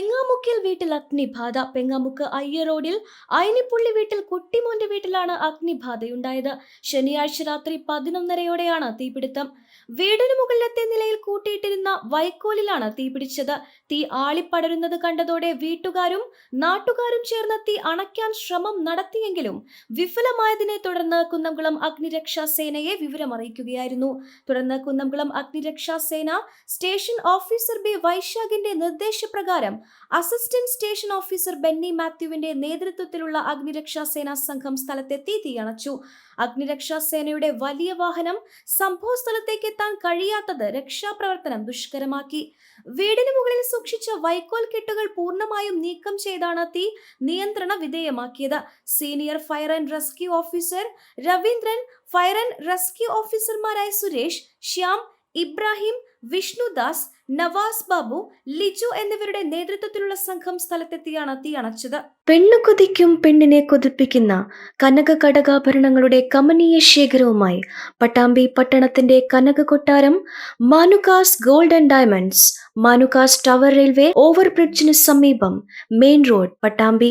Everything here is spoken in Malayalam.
പെങ്ങാമുക്കിൽ വീട്ടിൽ അഗ്നിബാധ. പെങ്ങാമുക്ക് അയ്യ റോഡിൽ അയനിപ്പുള്ളി വീട്ടിൽ കുട്ടിമോന്റെ വീട്ടിലാണ് അഗ്നിബാധയുണ്ടായത്. ശനിയാഴ്ച രാത്രി പതിനൊന്നരയോടെയാണ് തീപിടുത്തം. വീടിന് മുകളിലത്തെ നിലയിൽ കൂട്ടിയിട്ടിരുന്ന വൈക്കോലിലാണ് തീപിടിച്ചത്. തീ ആളിപ്പടരുന്നത് കണ്ടതോടെ വീട്ടുകാരും നാട്ടുകാരും ചേർന്ന് തീ അണയ്ക്കാൻ ശ്രമം നടത്തിയെങ്കിലും വിഫലമായതിനെ തുടർന്ന് കുന്നംകുളം അഗ്നിരക്ഷാ സേനയെ വിവരമറിയിക്കുകയായിരുന്നു. തുടർന്ന് കുന്നംകുളം അഗ്നിരക്ഷാ സേന സ്റ്റേഷൻ ഓഫീസർ ബി വൈശാഖിന്റെ നിർദ്ദേശപ്രകാരം അസിസ്റ്റന്റ് സ്റ്റേഷൻ ഓഫീസർ ബെന്നി മാത്യുവിന്റെ നേതൃത്വത്തിലുള്ള അഗ്നിരക്ഷാ സേനാ സംഘം സ്ഥലത്തെത്തി തീയണച്ചു. അഗ്നിരക്ഷാ സേനയുടെ വലിയ വാഹനം സംഭവ സ്ഥലത്തേക്ക് എത്താൻ കഴിയാത്തത് രക്ഷാപ്രവർത്തനം ദുഷ്കരമാക്കി. വീടിന് മുകളിൽ സൂക്ഷിച്ച വൈക്കോൽ കെട്ടുകൾ പൂർണമായും നീക്കം ചെയ്താണ് തീ നിയന്ത്രണ വിധേയമാക്കിയത്. Senior fire and rescue officer Raveendran fire and rescue ഓഫീസർമാരായ സുരേഷ് ശ്യാം ഇബ്രാഹിം വിഷ്ണുദാസ് നവാസ് ബാബു ലിജു എന്നിവരുടെ നേതൃത്വത്തിലുള്ള സംഘം സ്ഥലത്തെത്തിയാണ് തീ അണച്ചത്. പെണ്ണു കൊതിക്കും പെണ്ണിനെ കൊതിപ്പിക്കുന്ന കനക കടകാഭരണങ്ങളുടെ കമനീയ ശേഖരവുമായി പട്ടാമ്പി പട്ടണത്തിന്റെ Kanaka Kottaram Manukas gold and diamonds Manukas tower railway ഓവർബ്രിഡ്ജിന് സമീപം മെയിൻ റോഡ് പട്ടാമ്പി.